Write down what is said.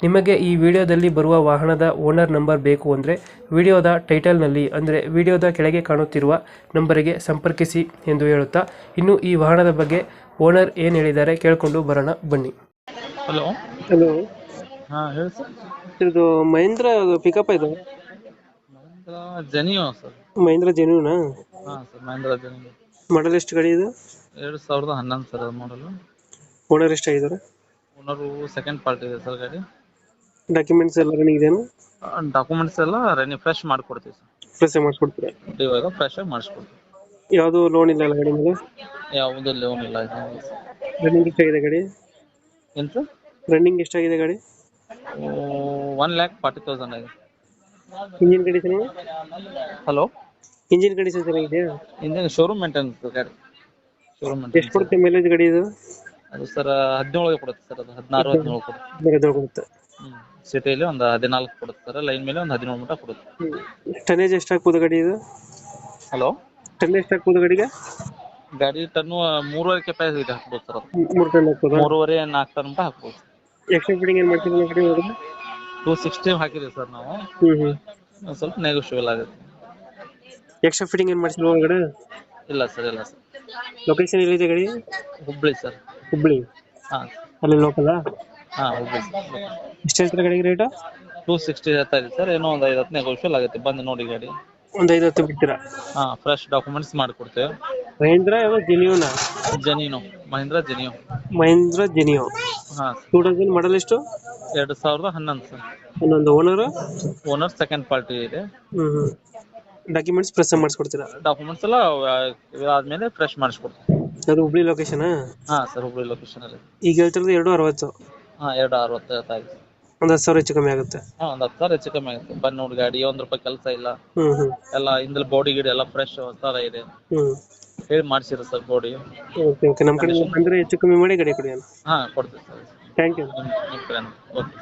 ನಿಮಗೆ ಈ ವಿಡಿಯೋದಲ್ಲಿ ಬರುವ ವಾಹನದ ಓನರ್ ನಂಬರ್ ಬೇಕು ಅಂದರೆ ವಿಡಿಯೋದ ಟೈಟಲ್ನಲ್ಲಿ ಅಂದರೆ ವಿಡಿಯೋದ ಕೆಳಗೆ ಕಾಣುತ್ತಿರುವ ನಂಬರಿಗೆ ಸಂಪರ್ಕಿಸಿ ಎಂದು ಹೇಳುತ್ತಾ ಇನ್ನು ಈ ವಾಹನದ ಬಗ್ಗೆ ಓನರ್ ಏನು ಹೇಳಿದ್ದಾರೆ ಕೇಳಿಕೊಂಡು ಬರೋಣ ಬನ್ನಿ. ಹಲೋ. ಹಲೋ. ಹಾಂ ಹೇಳಿ ಸರ್. ಇದು ಮಹೇಂದ್ರ ಪಿಕಪ್ ಇದು? ಮಹೇಂದ್ರ ಜನಿಯೋ ಸರ್. ಮಹೇಂದ್ರ ಜೆನ್ಯೂನಾ ಹಾಂ ಸರ್ ಮಹೇಂದ್ರ ಜನಿಯೋ ಮಾಡಲ್ ಎಷ್ಟು ಗಾಡಿ ಇದು? ಎರಡು ಸಾವಿರದ ಹನ್ನೊಂದು ಸರ್ ಅದು ಮಾಡಲು ಓನರ್ ಎಷ್ಟಾಗಿದ್ದಾರೆ? ಓನರು ಸೆಕೆಂಡ್ ಪಾರ್ಟ್ ಇದೆ ಸರ್ ಗಾಡಿ. ಡಾಕ್ಯುಮೆಂಟ್ಸ್ ಎಲ್ಲ ರನ್ನಿಂಗ್ ಇದೆಯಾ? ಡಾಕ್ಯುಮೆಂಟ್ಸ್ ಎಲ್ಲ ರೆನಿ ಫ್ರೆಶ್ ಮಾಡ್ಕೊಡ್ತೀವಿ ಸರ್ ಫ್ರೆಶ್ ಮಾಡಿಸ್ಕೊಡ್ತೀರಾ ಇವಾಗ ಫ್ರೆಶ್ ಆಗಿ ಮಾಡಿಸ್ಕೊಡ್ತೀವಿ. ಯಾವುದು ಲೋನ್ ಇಲ್ಲ ಅಲ್ಲ ಗಾಡಿ ಮೇಲೆ? ಯಾವುದು ಲೋನ್ ಇಲ್ಲ ರನ್ನಿಂಗ್ ಎಷ್ಟಾಗಿದೆ ಗಾಡಿ? ಎಂತ ರನ್ನಿಂಗ್ ಎಷ್ಟಾಗಿದೆ ಗಾಡಿ? ಒನ್ ಲ್ಯಾಕ್ ಫಾರ್ಟಿ ತೌಸಂಡ್ ಆಗಿದೆ. Engine condition hello engine condition ಚೆನ್ನಾಗಿದೆಯಾ? ಇಂಜಿನ್ ಶೋರೂಮ್ ಮೇಂಟೆನೆನ್ಸ್ ಗಾಡಿ. ಶೋರೂಮ್ ಎಷ್ಟು ಮೇಂಟೆನೆನ್ಸ್ ಕೊಡುತ್ತೆ ಮೈಲೇಜ್ ಗಾಡಿ ಇದು? ಅದು ಸರ್ ಹದಿನೇಳು ಕೊಡುತ್ತೆ ಸರ್ ಅದು ಹದಿನಾರು ಹದಿನೇಳು ಕೊಡುತ್ತೆ. ಕೊಡುತ್ತೆ. ಸಿಟಿಯಲ್ಲಿ ಒಂದು ಹದಿನಾಲ್ಕು ಕೊಡುತ್ತೆ ಸರ್ ಲೈನ್ ಮೇಲೆ ಒಂದು ಹದಿನೇಳು ಮಟ್ಟ ಕೊಡುತ್ತೆ. ಟನೇಜ್ ಎಷ್ಟು ಹಾಕ್ಬೋದು ಗಾಡಿ ಇದು? ಹಲೋ ಟನ್ ಎಷ್ಟು ಹಾಕ್ಬೋದು ಗಾಡಿಗೆ? ಗಾಡಿ ಟನ್ನು ಮೂರುವರೆ ಕೆಪಾಸಿಟಿ ಹಾಕ್ಬೋದು ಸರ್ ಅದು. ಮೂರು ಟನ್ ಮೂರುವರೆ ನಾಲ್ಕು ಟನ್ ಮಟ್ಟ ಹಾಕ್ಬೋದು. ಎಕ್ಸ್ಟ್ರಾ ಫಿಟ್ಟಿಂಗ್ ಏನು ಗಾಡಿ ಒಳಗಡೆ ಟೂ ಸಿಕ್ಸ್ಟಿ ಹಾಕಿದ್ದೀವಿ ಸರ್ ನಾವು. ಹ್ಞೂ ಹ್ಞೂ ಒಂದ್ ಸ್ವಲ್ಪ ನೆಗೋಷಿಯಬಲ್ ಆಗುತ್ತೆ. ಎಕ್ಸ್ಟ್ರಾ ಫಿಟಿಂಗ್ ಏನು ಮಾಡ್ಸಿದ್ರು ಒಳಗಡೆ? ಇಲ್ಲ ಸರ್ ಇಲ್ಲ ಸರ್. ಲೊಕೇಶನ್ ಎಲ್ಲಿದೆ ಗಾಡಿ? ಹುಬ್ಳಿ ಸರ್. ಹುಬ್ಳಿ ಹಾ. ಅಲ್ಲಿ ಲೋಕಲಾ ಹಾಂ ಹುಬ್ಳಿ ಎಷ್ಟು ಹೇಳ್ತಾರೆ ಗಾಡಿಗೆ ರೇಟು? ಟೂ ಸಿಕ್ಸ್ಟಿ ಹೇಳ್ತಾ ಇದೆ ಸರ್. ಏನೋ ಒಂದು ಐದು ಹತ್ತು ನೆಗೋಷಿಯಲ್ ಆಗುತ್ತೆ. ಬಂದು ನೋಡಿ ಗಾಡಿ. ಒಂದು ಐದು ಹತ್ತು ಬಿಡ್ತೀರಾ? ಹಾ ಫ್ರೆಶ್ ಡಾಕ್ಯುಮೆಂಟ್ಸ್ ಮಾಡಿಕೊಡ್ತೇವೆ. ಮಹೇಂದ್ರ ಯಾವ ಜೆನಿಯೋನಾ ಜನಿನೋ ಮಹೇಂದ್ರ ಜನಿಯೋ ಮಹೇಂದ್ರ ಜೆನಿಯೋ ಹಾ. ಟೂ ಡಜನ್ ಮಾಡಲ್ ಎಷ್ಟು? ಎರಡು ಸಾವಿರದ ಹನ್ನೊಂದು ಸರ್. ಹನ್ನೊಂದು. ಓನರ್ ಓನರ್ ಸೆಕೆಂಡ್ ಪಾರ್ಟಿ ಇದೆ. ಹ್ಞೂ ಹ್ಞೂ ಡಾಕ್ಯುಮೆಂಟ್ಸ್ ಪ್ರೆಸ್ ಮಾಡಿಸ್ಕೊಡ್ತೀರಾ? ಡಾಕ್ಯುಮೆಂಟ್ಸ್ ಎಲ್ಲ ಇದಾದ್ಮೇಲೆ ಫ್ರೆಶ್ ಮಾಡಿಸ್ಕೊಡ್ತೀವಿ. ಅದು ಹುಬ್ಳಿ ಲೊಕೇಶನ್ ಹಾ ಸರ್ ಹುಬ್ಳಿ ಲೊಕೇಶನಲ್ಲಿ ಈಗ ಹೇಳ್ತಿರೋದು ಎರಡು ಅರವತ್ತು. ಹಾಂ ಎರಡು ಅರವತ್ತು ಹೇಳ್ತಾ ಇದೆ ಒಂದು ಹತ್ತು ಸಾವಿರ ಹೆಚ್ಚು ಕಮ್ಮಿ ಆಗುತ್ತೆ. ಹಾಂ ಒಂದು ಹತ್ತು ಸಾವಿರ ಹೆಚ್ಚು ಕಮ್ಮಿ ಆಗುತ್ತೆ. ನೋಡಿ ಗಾಡಿ ಒಂದು ರೂಪಾಯಿ ಕೆಲಸ ಇಲ್ಲ. ಹ್ಞೂ ಹ್ಞೂ ಎಲ್ಲ ಬಾಡಿ ಗಿಡಿ ಎಲ್ಲ ಫ್ರೆಶ್ ಥರ ಇದೆ. ಹ್ಞೂ ಹೇಳಿ ಮಾಡ್ಸಿರ ಸರ್ ಬೋಡಿ ಓಕೆ ಓಕೆ ನಮ್ಮ ಕಡೆ ಬಂದರೆ ಹೆಚ್ಚು ಕಮ್ಮಿ ಮಾಡಿ ಗಾಡಿ ಕೊಡಿ ಹಾಂ ಕೊಡ್ತೀವಿ ಸರ್. ಥ್ಯಾಂಕ್ ಯು ನಿಮ್ಮ ನಿಮ್ಮ ಓಕೆ